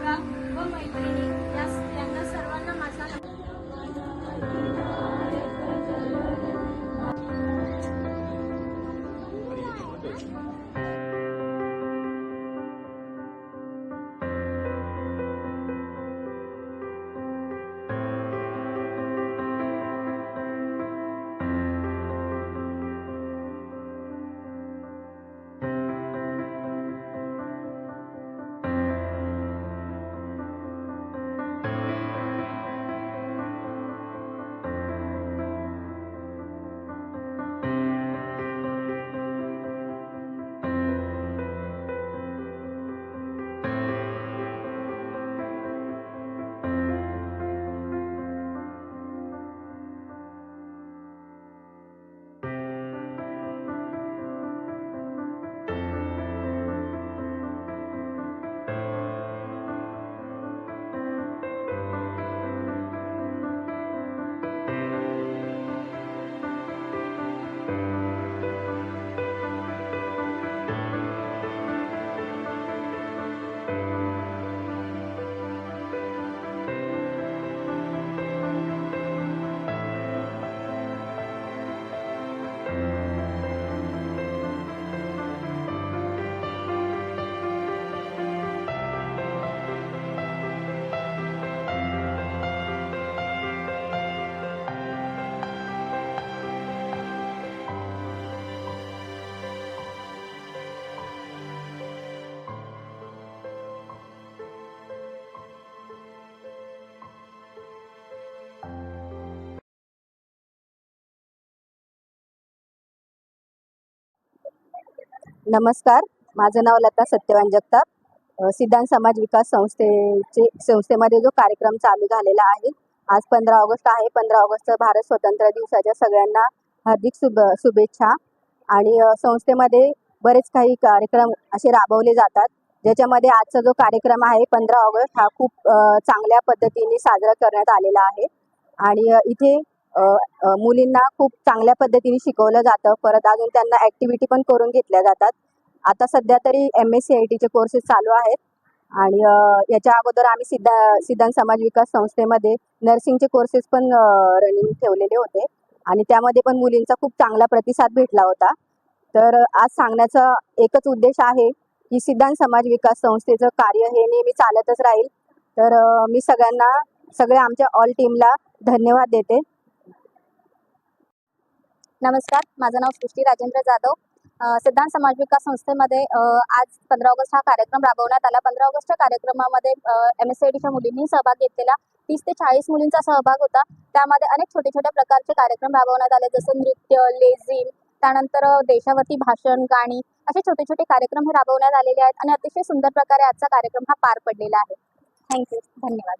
मुलगा व मैत्रिणी या यांना सर्वांना माझा नमस्कार. माझं नाव लता सत्यवान जगताप. सिद्धांत समाज विकास संस्थेचे संस्थेमध्ये जो कार्यक्रम चालू झालेला आहे आज पंधरा ऑगस्ट आहे. पंधरा ऑगस्ट भारत स्वतंत्र दिवसाच्या सगळ्यांना हार्दिक शुभ शुभेच्छा. आणि संस्थेमध्ये बरेच काही कार्यक्रम असे राबवले जातात ज्याच्यामध्ये आजचा जो कार्यक्रम आहे पंधरा ऑगस्ट हा खूप चांगल्या पद्धतीने साजरा करण्यात आलेला आहे. आणि इथे मुलींना खूप चांगल्या पद्धतीने शिकवलं जातं. परत अजून त्यांना ॲक्टिव्हिटी पण करून घेतल्या जातात. आता सध्या तरी एम एस सी आय टीचे कोर्सेस चालू आहेत. आणि याच्या अगोदर आम्ही सिद्धा सिद्धांत समाज विकास संस्थेमध्ये नर्सिंगचे कोर्सेस पण रनिंग ठेवलेले होते. आणि त्यामध्ये पण मुलींचा खूप चांगला प्रतिसाद भेटला होता. तर आज सांगण्याचा एकच उद्देश आहे की सिद्धांत समाज विकास संस्थेचं कार्य हे नेहमी चालतच राहील. तर मी सगळ्यांना सगळ्या आमच्या ऑल टीमला धन्यवाद देते. नमस्कार माझं नाव सृष्टी राजेंद्र जाधव. सिद्धांत समाज विकास संस्थेमध्ये आज पंधरा ऑगस्ट हा कार्यक्रम राबवण्यात आला. पंधरा ऑगस्टच्या कार्यक्रमामध्ये एम एस सी आय मुलींनी सहभाग घेतलेला. तीस ते चाळीस मुलींचा सहभाग होता. त्यामध्ये अनेक छोटे छोट्या प्रकारचे कार्यक्रम राबवण्यात आले जसं नृत्य लेझिम त्यानंतर देशावरती भाषण गाणी असे छोटे छोटे कार्यक्रम हे राबवण्यात आलेले आहेत. आणि अतिशय सुंदर प्रकारे आजचा कार्यक्रम हा पार पडलेला आहे. थँक्यू धन्यवाद.